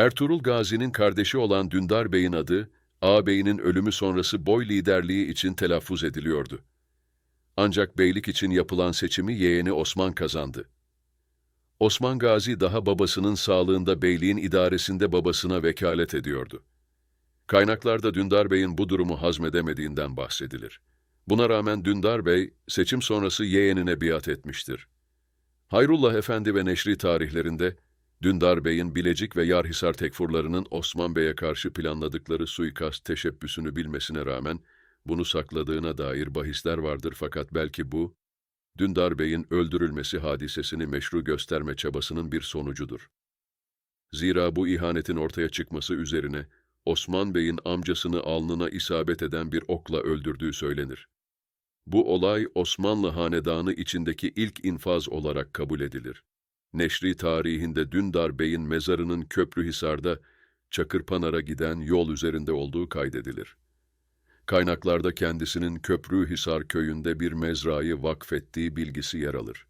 Ertuğrul Gazi'nin kardeşi olan Dündar Bey'in adı, ağabeyinin ölümü sonrası boy liderliği için telaffuz ediliyordu. Ancak beylik için yapılan seçimi yeğeni Osman kazandı. Osman Gazi daha babasının sağlığında beyliğin idaresinde babasına vekalet ediyordu. Kaynaklarda Dündar Bey'in bu durumu hazmedemediğinden bahsedilir. Buna rağmen Dündar Bey, seçim sonrası yeğenine biat etmiştir. Hayrullah Efendi ve Neşri tarihlerinde, Dündar Bey'in Bilecik ve Yarhisar tekfurlarının Osman Bey'e karşı planladıkları suikast teşebbüsünü bilmesine rağmen, bunu sakladığına dair bahisler vardır fakat belki bu, Dündar Bey'in öldürülmesi hadisesini meşru gösterme çabasının bir sonucudur. Zira bu ihanetin ortaya çıkması üzerine, Osman Bey'in amcasını alnına isabet eden bir okla öldürdüğü söylenir. Bu olay Osmanlı hanedanı içindeki ilk infaz olarak kabul edilir. Neşri tarihinde Dündar Bey'in mezarının Köprühisar'da Çakırpanar'a giden yol üzerinde olduğu kaydedilir. Kaynaklarda kendisinin Köprühisar köyünde bir mezrayı vakfettiği bilgisi yer alır.